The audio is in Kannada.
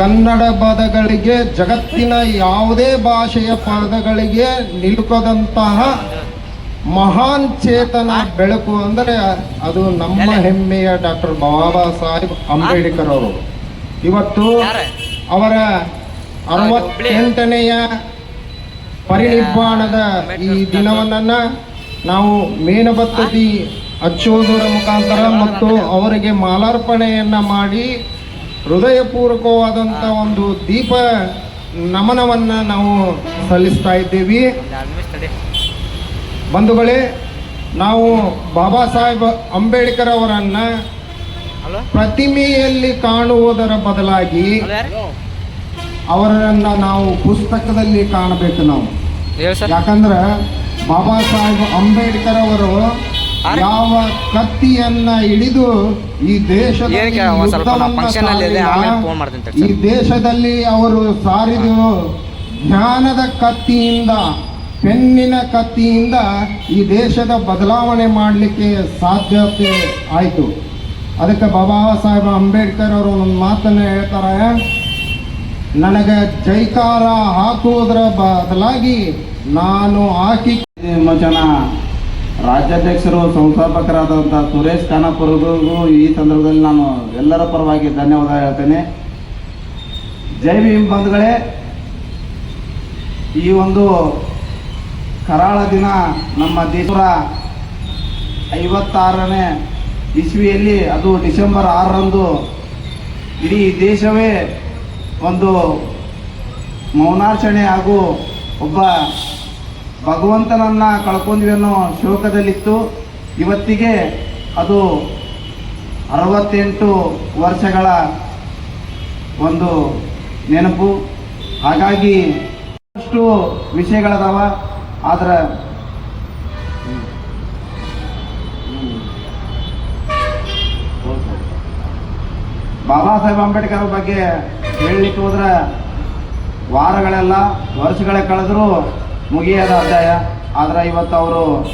ಕನ್ನಡ ಪದಗಳಿಗೆ ಜಗತ್ತಿನ ಯಾವುದೇ ಭಾಷೆಯ ಪದಗಳಿಗೆ ನಿಲುಕದಂತಹ ಮಹಾನ್ ಚೇತನ ಬೆಳಕು ಅಂದರೆ ಅದು ನಮ್ಮ ಹೆಮ್ಮೆಯ ಡಾಕ್ಟರ್ ಬಾಬಾ ಸಾಹೇಬ್ ಅಂಬೇಡ್ಕರ್ ಅವರು. ಇವತ್ತು ಅವರ ಅರವತ್ತೆಂಟನೆಯ ಪರಿನಿರ್ವಾಣದ ಈ ದಿನವನ್ನ ನಾವು ಮೇಣಬತ್ತದಿ ಹಚ್ಚುವುದರ ಮುಖಾಂತರ ಮತ್ತು ಅವರಿಗೆ ಮಾಲಾರ್ಪಣೆಯನ್ನ ಮಾಡಿ ಹೃದಯಪೂರ್ವಕವಾದಂಥ ಒಂದು ದೀಪ ನಮನವನ್ನು ನಾವು ಸಲ್ಲಿಸ್ತಾ ಇದ್ದೀವಿ. ಬಂಧುಗಳೇ ನಾವು ಬಾಬಾ ಸಾಹೇಬ್ ಅಂಬೇಡ್ಕರ್ ಅವರನ್ನ ಪ್ರತಿಮೆಯಲ್ಲಿ ಕಾಣುವುದರ ಬದಲಾಗಿ ಅವರನ್ನ ನಾವು ಪುಸ್ತಕದಲ್ಲಿ ಕಾಣಬೇಕು ನಾವು. ಯಾಕಂದ್ರೆ ಬಾಬಾ ಸಾಹೇಬ್ ಅಂಬೇಡ್ಕರ್ ಅವರು? ಯಾವ ಕತ್ತಿಯನ್ನ ಹಿಡಿದು ಈ ದೇಶದ ಏನಕ್ಕೆ ಸ್ವಲ್ಪ ನಾ ಅಲ್ಲಿ ಇದೆ, ಆಮೇಲೆ phone ಮಾಡ್ತೀನಿ ತಡಿ ಈ ದೇಶದಲ್ಲಿ ಅವರು ಸಾರಿದು ಜ್ಞಾನದ ಕತ್ತಿಯಿಂದ ಪೆನ್ನಿನ ಕತ್ತಿಯಿಂದ ಈ ದೇಶದ ಬದಲಾವಣೆ ಮಾಡಲಿಕ್ಕೆ ಸಾಧ್ಯತೆ ಆಯಿತು. ಅದಕ್ಕೆ ಬಾಬಾ ಸಾಹೇಬ್ ಅಂಬೇಡ್ಕರ್ ಅವರು ಒಂದು ಮಾತನ್ನು ಹೇಳ್ತಾರೆ. ನನಗೆ ಜೈಕಾರ ಹಾಕುವುದರ ಬದಲಾಗಿ ನಾನು ಹಾಕಿ ವಿಮೋಚನ ರಾಜ್ಯಾಧ್ಯಕ್ಷರು ಸಂಸ್ಥಾಪಕರಾದಂಥ ಸುರೇಶ್ ಖಾನಾಪುರಗೂ ಈ ಸಂದರ್ಭದಲ್ಲಿ ನಾನು ಎಲ್ಲರ ಪರವಾಗಿ ಧನ್ಯವಾದ ಹೇಳ್ತೇನೆ. ಜೈ ಭೀಮ್ ಬಂಧುಗಳೇ, ಈ ಒಂದು ಕರಾಳ ದಿನ ನಮ್ಮ ದೇಶರ ಐವತ್ತಾರನೇ ಇಸ್ವಿಯಲ್ಲಿ, ಅದು ಡಿಸೆಂಬರ್ ಆರರಂದು ಇಡೀ ದೇಶವೇ ಒಂದು ಮೌನಾರ್ಚಣೆ ಹಾಗೂ ಒಬ್ಬ ಭಗವಂತನನ್ನ ಕಳ್ಕೊಂಡ್ವಿ ಅನ್ನೋ ಶೋಕದಲ್ಲಿತ್ತು. ಇವತ್ತಿಗೆ ಅದು ಅರವತ್ತೆಂಟು ವರ್ಷಗಳ ಒಂದು ನೆನಪು. ಹಾಗಾಗಿ ಅಷ್ಟು ವಿಷಯಗಳದಾವ, ಆದ್ರೆ ಬಾಬಾ ಸಾಹೇಬ್ ಅಂಬೇಡ್ಕರ್ ಬಗ್ಗೆ ಹೇಳಲಿಕ್ಕೆ ಹೋದ್ರೆ ವಾರಗಳೆಲ್ಲ, ವರ್ಷಗಳೇ ಕಳೆದರೂ ಮುಗಿಯದ ಅಧ್ಯಾಯ. ಆದ್ರೆ ಇವತ್ತು ಅವರು